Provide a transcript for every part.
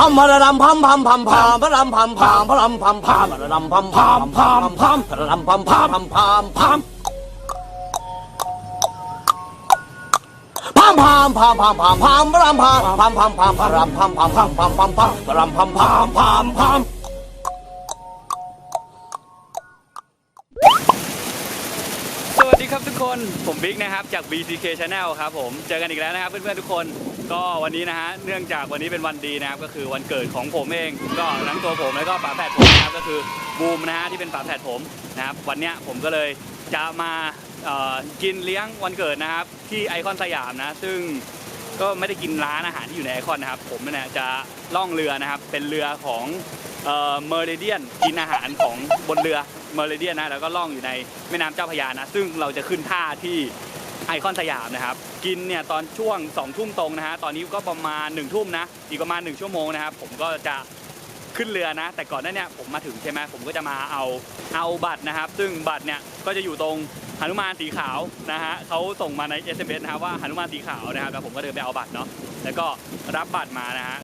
พัมพะระดำพัมพัมพัมพามพะรำพัมพามพะรำพัมพามพะระดำพัมพามพามพามพะระดำพัมพามพัมพามพามพามพามพามพามพามพามพะรำพามพามพามพามพะรำพัมพามพามพามพามพามพะรำพัมพามพามพามสวัสดีครับทุกคน ผมบิ๊กนะครับ จาก BCK Channel ครับผม เจอกันอีกแล้วนะครับเพื่อนๆทุกคน ก็วันนี้นะฮะเนื่องจากวันนี้เป็นวันดีนะครับก็คือวันเกิดของผมเอง ก็ทั้งตัวผมแล้วก็ฝาแฝดผมนะครับก็คือบูมนะฮะที่เป็นฝาแฝดผมนะครับวันเนี้ยผมก็เลยจะมาเอ่อกินเลี้ยงวันเกิดนะครับ ที่ไอคอนสยามนะซึ่งก็ไม่ได้กินร้านอาหารที่อยู่ในไอคอนนะครับ ผมเนี่ยจะล่องเรือนะครับเป็นเรือของเอ่อเมอริเดียนกินอาหารของบนเรือเมอริเดียนนะแล้วก็ล่องอยู่ในแม่น้ำเจ้าพระยานะซึ่งเราจะขึ้นท่าที่ ไอคอนสยามนะครับ กินเนี่ยตอนช่วง2องทุ่มตรงนะฮะ ตอนนี้ก็ประมาณ1นึ่ทุ่มนะ อีกประมาณ 1 ชั่วโมงนะครับ ผมก็จะขึ้นเรือนะ แต่ก่อนหน้าเนี้ผมมาถึงใช่ไหมผมก็จะมาเอาเอาบัตรนะครับ ซึ่งบัตรเนี่ยก็จะอยู่ตรงหนุมานสีขาวนะฮะเขาส่งมาใน SMS นะครับว่าหนุมานสีขาวนะครับแล้วผมก็เดินไปเอาบัตรเนาะ แล้วก็รับบัตรมานะฮะ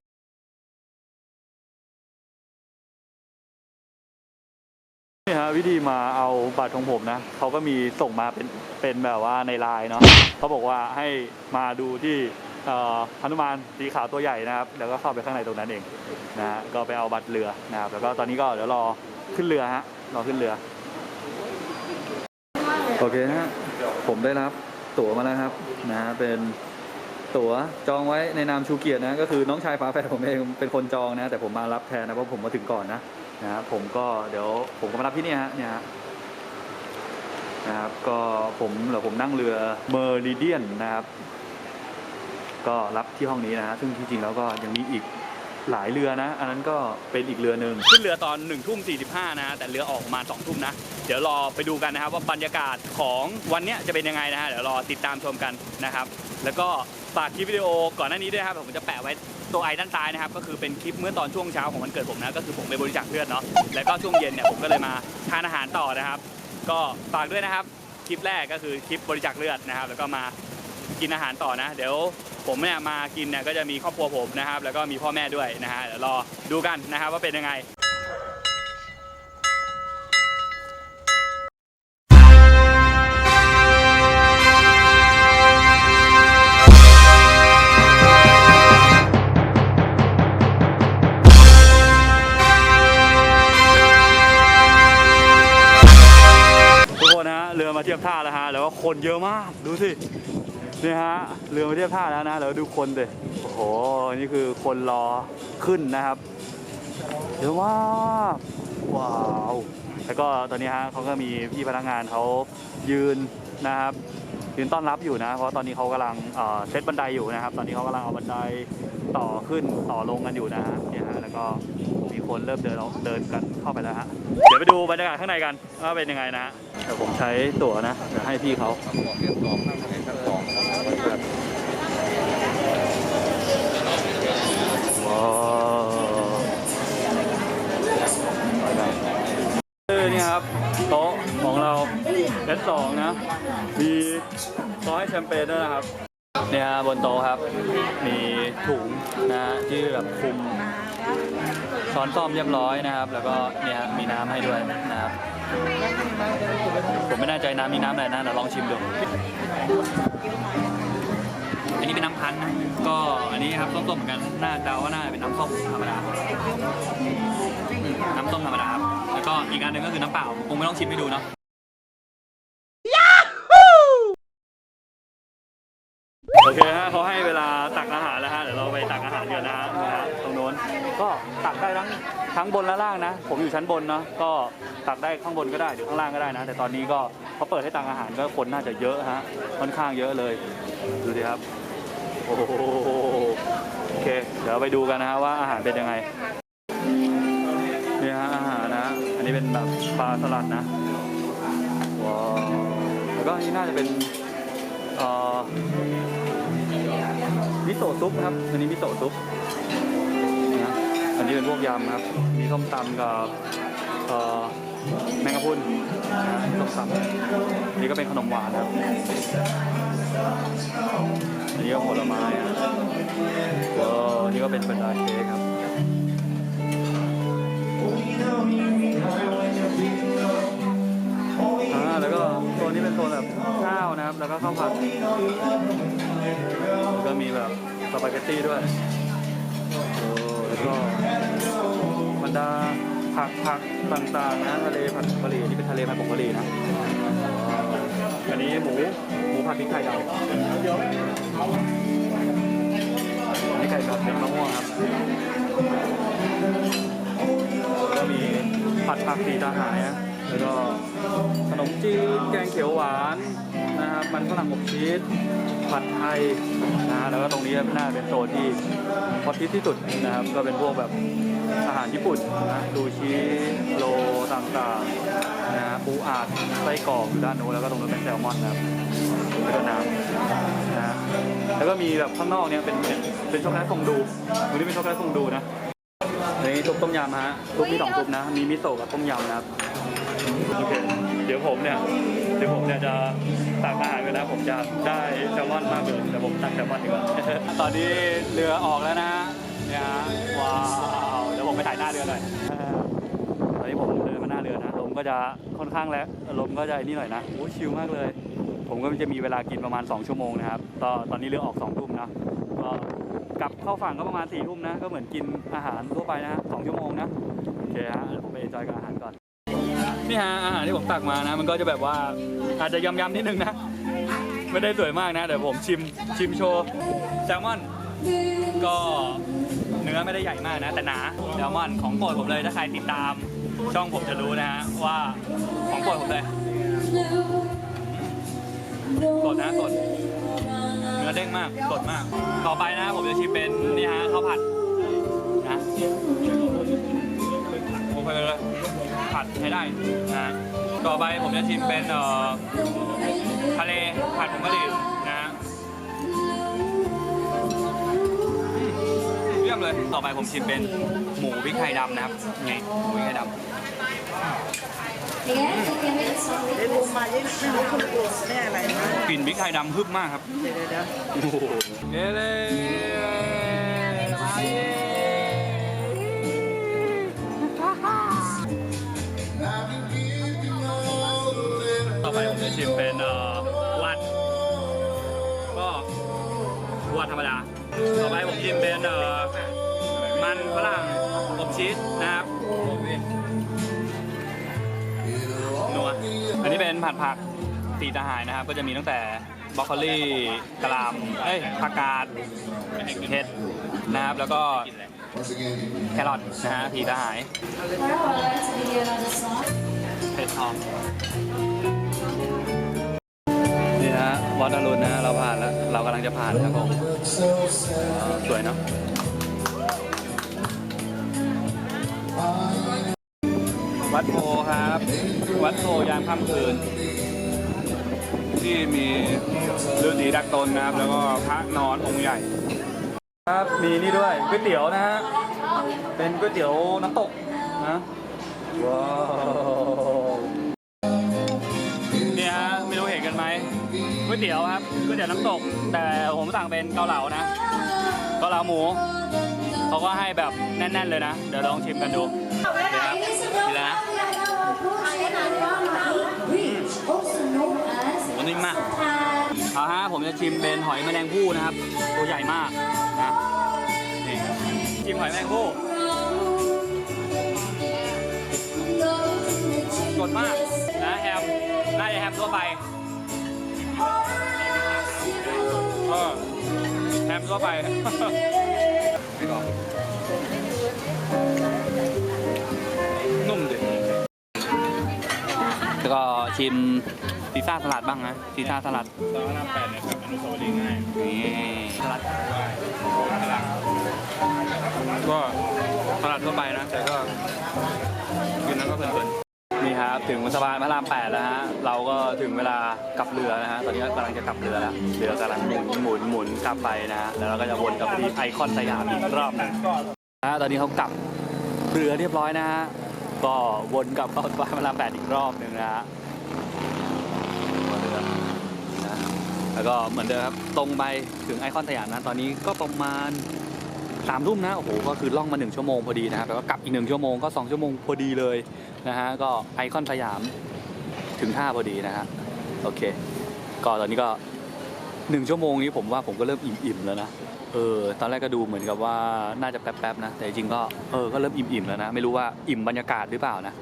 นี่ฮะวิธีมาเอาบัตรของผมนะเขาก็มีส่งมาเป็นเป็นแบบว่าในไลน์เนาะเขาบอกว่าให้มาดูที่เอ่อหนุมานสีขาวตัวใหญ่นะครับ แล้วก็เข้าไปข้างในตรงนั้นเองนะฮะก็ไปเอาบัตรเรือนะครับแล้วก็ตอนนี้ก็เดี๋ยวรอขึ้นเรือฮะรอขึ้นเรือโอเคฮะผมได้รับตั๋วมาแล้วครับนะฮะเป็นตั๋วจองไว้ในนามชูเกียรตินะก็คือน้องชายฝาแฝดผมเองเป็นคนจองนะ แต่ผมมารับแทนนะเพราะผมมาถึงก่อนนะ นะผมก็เดี๋ยวผมก็มารับที่นี่ฮะเนี่ยฮะนะครับก็ผมเดี๋ยวผมนั่งเรือเมอริเดียนนะครับ ก็รับที่ห้องนี้นะฮะซึ่งที่จริงแล้วก็ยังมีอีกหลายเรือนะ อันนั้นก็เป็นอีกเรือหนึ่งขึ้นเรือตอน1นึ่ทุ่มสีนะแต่เรือออกประมาณ2องทุ่มนะ เดี๋ยวรอไปดูกันนะครับว่าบรรยากาศของวันเนี้ยจะเป็นยังไงนะฮะเดี๋ยวรอติดตามชมกันนะครับ แล้วก็ฝากคลิปวิดีโอก่อนหน้านี้ด้วยครับผมจะแปะไว้ ตัวไอด้านซ้ายนะครับก็คือเป็นคลิปเมื่อตอนช่วงเช้าของวันเกิดผมนะก็คือผมไปบริจาคเลือดเนาะแล้วก็ช่วงเย็นเนี่ยผมก็เลยมาทานอาหารต่อนะครับ ก็ฝากด้วยนะครับคลิปแรกก็คือคลิปบริจาคเลือดนะครับ แล้วก็มากินอาหารต่อนะ เดี๋ยวผมเนี่ยมากินเนี่ยก็จะมีครอบครัวผมนะครับ แล้วก็มีพ่อแม่ด้วยนะฮะเดี๋ยวรอดูกันนะครับว่าเป็นยังไง ดูคนเดิโอ้โห นี่คือคนรอขึ้นนะครับเยอะมากว้าว แล้วก็ตอนนี้ฮะเขาก็มีพี่พนักงานเขายืนนะครับ ยืนต้อนรับอยู่นะ เพราะตอนนี้เขากำลังเอ่อเซตบันไดอยู่นะครับ ตอนนี้เขากำลังเอาบันไดต่อขึ้นต่อลงกันอยู่นะฮะเนี่ยฮะแล้วก็มีคนเริ่มเดินเดินกันเข้าไปแล้วฮะ เดี๋ยวไปดูบรรยากาศข้างในกันว่าเป็นยังไงนะฮะ เดี๋ยวผมใช้ตั๋วนะเดี๋ยวให้พี่เขาว้าวเออ นี่ครับ โต๊ะของเราเอสสองนะ มีซอยแชมเปญด้วยนะครับ เนี่ยบนโต๊ะครับ มีถุงนะฮะที่แบบคุมช้อนซ่อมเรียบร้อยนะครับ แล้วก็เนี่ยมีน้ำให้ด้วยนะครับ ผมไม่แน่ใจน้ำมีน้ำอะไรนะเดี๋ยวลองชิมดู เป็นน้ำพันธุ์นะก็อันนี้ครับส้มๆเหมือนกันน่าเดาว่าน่าจะเป็นน้ำส้มธรรมดาน้ำส้มธรรมดาครับแล้วก็อีกอันหนึ่งก็คือน้ำเปล่าคงไม่ต้องชิมให้ดูเนาะโอเคฮะเขาให้เวลาตักอาหารแล้วฮะเดี๋ยวเราไปตักอาหารกันนะฮะนะฮะตรงโน้นก็ตักได้ทั้งทั้งบนและล่างนะ ผมอยู่ชั้นบนเนาะก็ตักได้ข้างบนก็ได้หรือข้างล่างก็ได้นะ แต่ตอนนี้ก็เขาเปิดให้ตักอาหารก็คนน่าจะเยอะฮะค่อนข้างเยอะเลยดูดิครับ โอ้โหโอเค เดี๋ยวไปดูกันนะฮะว่าอาหารเป็นยังไงนี่ฮะอาหารนะ อันนี้เป็นแบบปลาสลัดนะว้าวแล้วก็นนี้น่าจะเป็นเอ่อมิโซะซุปครับ อันนี้มิโซะซุปนะอันนี้เป็นพวกยำครับ มีส้มตำกับเอ่อแมงกะพรุนนะส้มตำอันนี่ก็เป็นขนมหวานครับ นี่ก็ผลไม้อะแล้วนี่ก็เป็นบรรดาเค้กครับแล้วก็โซนนี้เป็นโซนแบบข้าวนะครับ แล้วก็ข้าวผัดแล้วก็มีแบบสปาเกตตี้ด้วยโอ้แล้วก็บรรดาผักผักต่างๆนะทะเลผัดกะหรี่นี่เป็นทะเลผัดผงกะหรี่นะอันนี้หมู ผัดพริกไทยดำผีไก่ผัดเป็นมะม่วงครับก็มีผัดผักสีตาหายนะแล้วก็ขนมจีนแกงเขียวหวานนะครับมันฝรั่งอบชีสผัดไทยนะฮะแล้วก็ตรงนี้น่าเป็นโซนที่ฮอตฮิตที่สุดนะครับ ก็เป็นพวกแบบอาหารญี่ปุ่นนะซูชิโรต่างๆนะฮะปูอาดไส้กรอกอยู่ด้านโน้นแล้วก็ตรงนู้นเป็นแซลมอนนะครับ แล้วก็น้ำนะฮะแล้วก็มีแบบข้างนอกเนี่ยเป็นเป็นช็อกโกแลตฟองดูตรงนี้เป็นช็อกโกแลตฟองดูนะนี่ซุปต้มยำฮะซุปมีสองซุปนะ มีมิโซะกับต้มยำนะครับโอเคเดี๋ยวผมเนี่ยเดี๋ยวผมเนี่ยจะตักอาหารกันนะผมจะได้แซลมอนมากเลยแต่ผมตักแซลมอนดีกว่าตอนนี้เรือออกแล้วนะเนี่ยฮะว้าวเดี๋ยวผมไปถ่ายหน้าเรือหน่อยตอนนี้ผมเดินมาหน้าเรือนะลมก็จะค่อนข้างแล้วลมก็จะไอ้นี่หน่อยนะโอ้ยชิลมากเลย ผมก็จะมีเวลากินประมาณ 2 ชั่วโมงนะครับ ตอนตอนนี้เรือออก2ทุ่มนะก็กลับเข้าฝั่งก็ประมาณ4ทุ่มนะ ก็เหมือนกินอาหารทั่วไปนะฮะสองชั่วโมงนะ โอเคฮะเดี๋ยวผมไปเอนจอยกับอาหารก่อน นี่ฮะอาหารที่ผมตักมานะ มันก็จะแบบว่าอาจจะยำๆนิดนึงนะ ไม่ได้สวยมากนะ เดี๋ยวผมชิมชิมโชว์แซลมอน ก็เนื้อไม่ได้ใหญ่มากนะ แต่หนาแซลมอนของโปรดผมเลยถ้าใครติดตาม ช่องผมจะรู้นะฮะว่าของโปรดผมเลย สดนะสด เนื้อเด้งมากสดมาก ต่อไปนะผมจะชิมเป็นนี่ฮะข้าวผัดนะโอเคเลยผัดใช้ได้นะฮะต่อไปผมจะชิมเป็นเอ่อทะเลผัดผงกะหรี่ ต่อไปผมชิมเป็นหมูพริกไทยดำนะครับนี่หมูพริกไทยดได้บูมมายังไม่รู้คนกลัวแน่อะไรนะำกลิ่นพริกไทยดำฮึบมากครับ เดี๋ยวเดี๋ยวโอ้โหเอเลมาเย่ต่อไปผมจะชิมเป็นเอ่อวัด ก็วัดธรรมดา ต่อไปผมชิมเป็นเอ่อ มันฝรั่งอบชีสนะครับนัวอันนี้เป็นผัดผักสีทหารนะครับ ก็จะมีตั้งแต่บรอกโคลีกะหล่ำเอ้ยผักกาดเห็ดนะครับ แล้วก็แครอทนะฮะสีทหารเผ็ดหอมนี่นะฮะวัดอรุณนะฮะเราผ่านแล้ว เรากำลังจะผ่านครับผมสวยเนาะ วัดโพครับ วัดโพยามค่ำคืน ที่มีฤาษีดักตนนะครับ แล้วก็พระนอนองค์ใหญ่ ครับมีนี่ด้วยก๋วยเตี๋ยวนะฮะเป็นก๋วยเตี๋ยวน้ำตกนะว้าวเนี่ยฮะไม่รู้เห็นกันไหมก๋วยเตี๋ยวครับก๋วยเตี๋ยวน้ำตก แต่ผมสั่งเป็นเกาเหลานะเกาเหลาหมู เขาก็ให้แบบแน่น ๆ เลยนะ เดี๋ยวลองชิมกันดูนี่ครับนี่และนะหนิ่มมากเอาฮะผมจะชิมเป็นหอยแมลงภู่นะครับ ตัวใหญ่มากนะนี่ชิมหอยแมลงภู่สดมากนะแฮมน่าจะแฮมทั่วไปเออแฮมทั่วไป แล้วก็ชิมซีซ่าสลัดบ้างนะซีซ่าสลัดซอยพระรามแปดเนี่ยครับอนุสาวรีย์ง่ายนี่สลัดก็ตลาดทั่วไปนะ แต่ก็กินแล้วก็เพลินนี่ครับ ถึงสะพานพระรามแปดแล้วฮะ เราก็ถึงเวลากลับเรือนะฮะ ตอนนี้กำลังจะกลับเรือแล้ว เรือกำลังหมุนหมุนหมุนกลับไปนะฮะ แล้วเราก็จะวนกลับไปที่ไอคอนสยามอีกรอบหนึงนะฮะตอนนี้เขากลับเรือเรียบร้อยนะฮะ ก็วนกลับเข้าสะพานพระรามแปดอีกรอบหนึ่งนะฮะหัวเรือนะแล้วก็เหมือนเดิมครับตรงไปถึงไอคอนสยามนะตอนนี้ก็ประมาณสามทุ่มนะโอ้โหก็คือล่องมาหนึ่งชั่วโมงพอดีนะครับแล้วก็กลับอีกหนึ่งชั่วโมงก็สองชั่วโมงพอดีเลยนะฮะก็ไอคอนสยามถึงท่าพอดีนะฮะโอเค ก็ตอนนี้ก็ หนึ่งชั่วโมงนี้ผมว่าผมก็เริ่มอิ่มๆแล้วนะเออตอนแรกก็ดูเหมือนกับว่าน่าจะแป๊บๆนะแต่จริงก็เออก็เริ่มอิ่มๆแล้วนะ ไม่รู้ว่าอิ่มบรรยากาศหรือเปล่านะ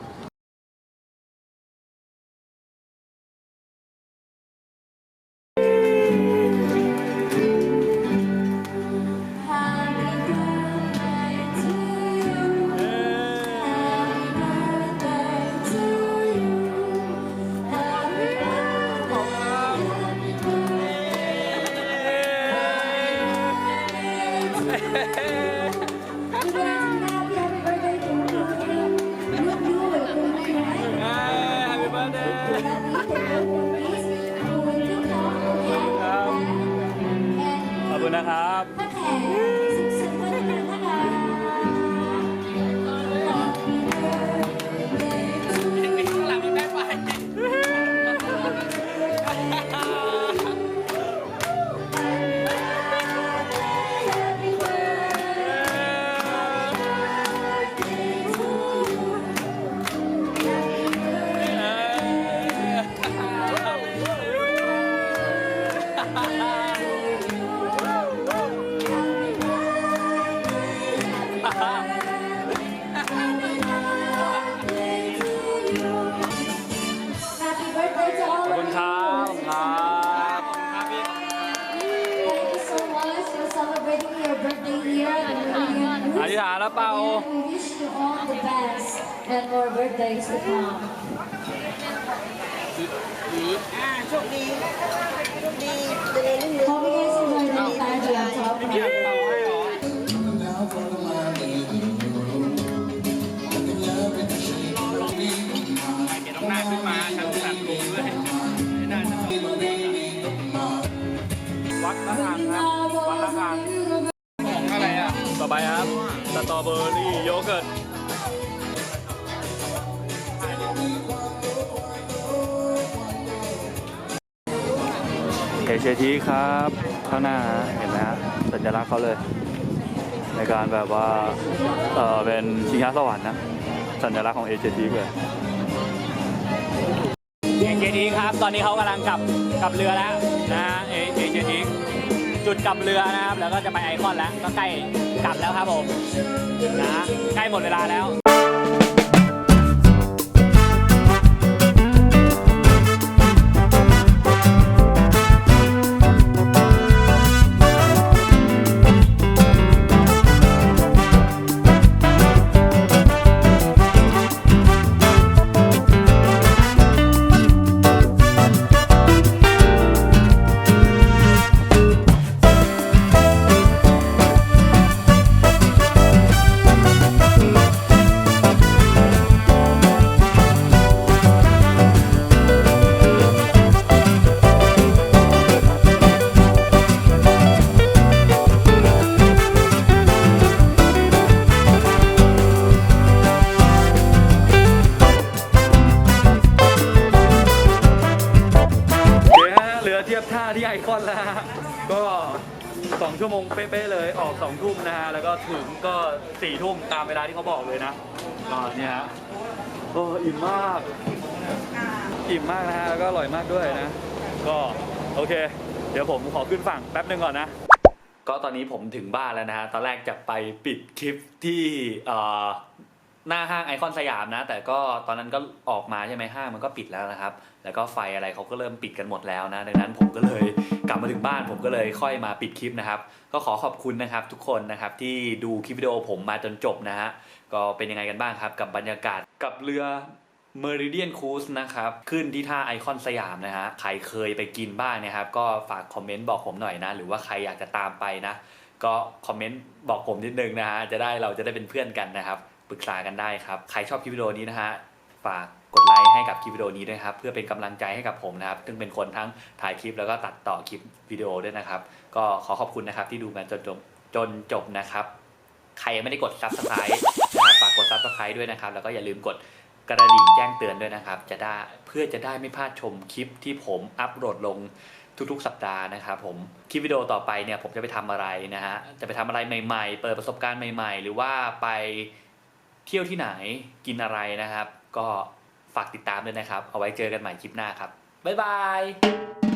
คุณนะครับ เอเชทีครับข้างหน้าเห็นไหมฮะสัญลักษณ์เขาเลย ในการแบบว่าเออเป็นชิงช้าสวรรค์นะสัญลักษณ์ของเอเชทีเลยเอเจทีครับ ตอนนี้เขากำลังกลับกลับเรือแล้วนะฮะเอเจทีจุดกลับเรือนะครับ แล้วก็จะไปไอคอนแล้ว ก็ใกล้กลับแล้วครับผมนะใกล้หมดเวลาแล้ว คอนแล้วฮะก็สองชั่วโมงเป๊ะๆเลยออกสองทุ่มนะฮะแล้วก็ถึงก็สี่ทุ่มตามเวลาที่เขาบอกเลยนะก็เนี่ยฮะโอ้อิ่มมาก อิ่มมากนะฮะแล้วก็อร่อยมากด้วยนะ ก็โอเค เดี๋ยวผมขอขึ้นฝั่งแป๊บหนึ่งก่อนนะก็ตอนนี้ผมถึงบ้านแล้วนะฮะตอนแรกจะไปปิดคลิปที่เออ หน้าห้างไอคอนสยามนะ แต่ก็ตอนนั้นก็ออกมาใช่ไหมห้างมันก็ปิดแล้วนะครับ แล้วก็ไฟอะไรเขาก็เริ่มปิดกันหมดแล้วนะ ดังนั้นผมก็เลยกลับมาถึงบ้าน ผมก็เลยค่อยมาปิดคลิปนะครับ ก็ขอขอบคุณนะครับทุกคนนะครับที่ดูคลิปวิดีโอผมมาจนจบนะฮะ ก็เป็นยังไงกันบ้างครับ กับบรรยากาศกับเรือ Meridian Cruise นะครับ ขึ้นที่ท่าไอคอนสยามนะฮะ ใครเคยไปกินบ้างนะครับ ก็ฝากคอมเมนต์บอกผมหน่อยนะ หรือว่าใครอยากจะตามไปนะ ก็คอมเมนต์บอกผมนิดนึงนะฮะ จะได้เราจะได้เป็นเพื่อนกันนะครับ ปรึกษากันได้ครับ ใครชอบคลิปวิดีโอนี้นะฮะ ฝากกดไลค์ให้กับคลิปวิดีโอนี้ด้วยครับ เพื่อเป็นกำลังใจให้กับผมนะครับ ซึ่งเป็นคนทั้งถ่ายคลิปแล้วก็ตัดต่อคลิปวิดีโอด้วยนะครับ ก็ขอขอบคุณนะครับที่ดูมาจนจบจนจบนะครับ ใครยังไม่ได้กด subscribe นะครับฝากกด subscribe ด้วยนะครับ แล้วก็อย่าลืมกดกระดิ่งแจ้งเตือนด้วยนะครับ จะได้เพื่อจะได้ไม่พลาดชมคลิปที่ผมอัปโหลดลงทุกๆ สัปดาห์นะครับผม คลิปวิดีโอต่อไปเนี่ยผมจะไปทำอะไรนะฮะ จะไปทำอะไรใหม่ ๆ เปิดประสบการณ์ใหม่ ๆ หรือว่าไป เที่ยวที่ไหนกินอะไรนะครับ ก็ฝากติดตามด้วยนะครับ เอาไว้เจอกันใหม่คลิปหน้าครับ บ๊ายบาย